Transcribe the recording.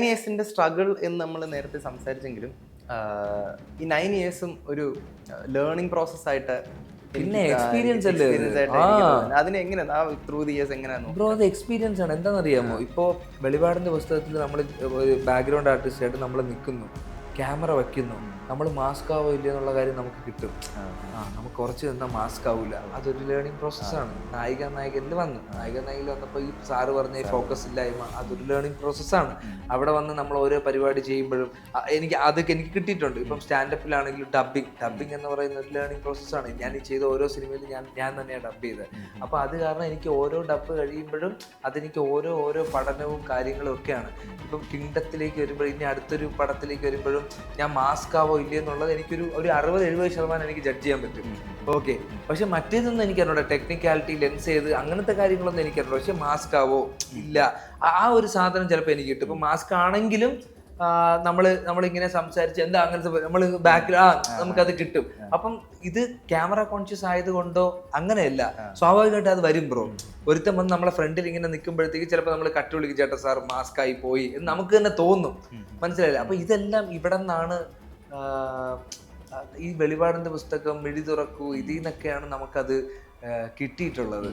Nine ഇയേഴ്സിന്റെ struggle എന്ന് നമ്മൾ നേരത്തെ സംസാരിച്ചെങ്കിലും ഈ നയൻ ഇയേഴ്സും ഒരു ലേണിംഗ് പ്രോസസ് ആയിട്ട് പിന്നെ എക്സ്പീരിയൻസ് അല്ലേ അതിന് എങ്ങനെ ത്രൂ ദി ഇയേഴ്സ് എങ്ങനെയാണ് ബ്രോ അത് എക്സ്പീരിയൻസ് ആണ്. എന്താണെന്നറിയാമോ? ഇപ്പോൾ വെളിപാടിന്റെ പുസ്തകത്തിൽ നമ്മൾ ഒരു ബാക്ക്ഗ്രൗണ്ട് ആർട്ടിസ്റ്റ് ആയിട്ട് നമ്മൾ നിൽക്കുന്നു. ക്യാമറ വയ്ക്കുന്നു നമ്മൾ മാസ്ക് ആവോ ഇല്ല എന്നുള്ള കാര്യം നമുക്ക് കിട്ടും. ആ നമുക്ക് കുറച്ച് നിന്നാൽ മാസ്ക് ആവില്ല അതൊരു ലേണിംഗ് പ്രോസസ്സാണ് നായിക നായകനിൽ വന്നു. നായിക നായകനിൽ വന്നപ്പോൾ ഈ സാറ് പറഞ്ഞ ഫോക്കസ് ഇല്ലായ്മ അതൊരു ലേണിംഗ് പ്രോസസ്സാണ് അവിടെ വന്ന് നമ്മൾ ഓരോ പരിപാടി ചെയ്യുമ്പോഴും എനിക്ക് അതൊക്കെ എനിക്ക് കിട്ടിയിട്ടുണ്ട്. ഇപ്പം സ്റ്റാൻഡപ്പിലാണെങ്കിലും ഡബ്ബിങ് ഡബ്ബിങ് എന്ന് പറയുന്ന ഒരു ലേണിംഗ് പ്രോസസ്സാണ് ഞാൻ ഈ ചെയ്ത ഓരോ സിനിമയിലും ഞാൻ ഞാൻ തന്നെയാണ് ഡബ് ചെയ്തത്. അപ്പോൾ അത് കാരണം എനിക്ക് ഓരോ ഡബ് കഴിയുമ്പോഴും അതെനിക്ക് ഓരോ ഓരോ പഠനവും കാര്യങ്ങളും ഒക്കെയാണ്. ഇപ്പം കിങ്ഡത്തിലേക്ക് വരുമ്പോൾ ഇനി അടുത്തൊരു പടത്തിലേക്ക് വരുമ്പോഴും ഞാൻ മാസ്ക് ആവോ ഇല്ലേ എന്നുള്ളത് എനിക്കൊരു ഒരു അറുപത് എഴുപത് ശതമാനം എനിക്ക് ജഡ്ജ് ചെയ്യാൻ പറ്റും. ഓക്കെ പക്ഷെ മറ്റേതൊന്നും എനിക്ക് അറിഞ്ഞൂടാ ടെക്നിക്കാലിറ്റി ലെൻസ് ചെയ്ത് അങ്ങനത്തെ കാര്യങ്ങളൊന്നും എനിക്ക് അറിഞ്ഞൂടാ പക്ഷെ മാസ്ക് ആവോ ഇല്ല. ആ- ആ ഒരു സാധനം ചിലപ്പോൾ എനിക്ക് കിട്ടും. ഇപ്പം മാസ്ക് ആണെങ്കിലും ആ, നമ്മൾ നമ്മളിങ്ങനെ സംസാരിച്ച് എന്താ അങ്ങനത്തെ നമ്മൾ ബാക്കിൽ ആ നമുക്കത് കിട്ടും. അപ്പം ഇത് ക്യാമറ കോൺഷ്യസ് ആയതുകൊണ്ടോ അങ്ങനെയല്ല. സ്വാഭാവികമായിട്ട് അത് വരും ബ്രോ. ഒരുത്തം വന്ന് നമ്മളെ ഫ്രണ്ടിൽ ഇങ്ങനെ നിൽക്കുമ്പോഴത്തേക്ക് ചിലപ്പോൾ നമ്മൾ കട്ട് വിളിക്കും ചേട്ടാ സാർ മാസ്ക് ആയി പോയി. എന്ന് നമുക്ക് തന്നെ തോന്നും. മനസ്സിലായില്ല? അപ്പൊ ഇതെല്ലാം ഇവിടെ നിന്നാണ് ഈ വെളിപാടിന്റെ പുസ്തകം മിഴി തുറക്കൂ ഇതിൽ നിന്നൊക്കെയാണ് നമുക്കത് കിട്ടിയിട്ടുള്ളത്.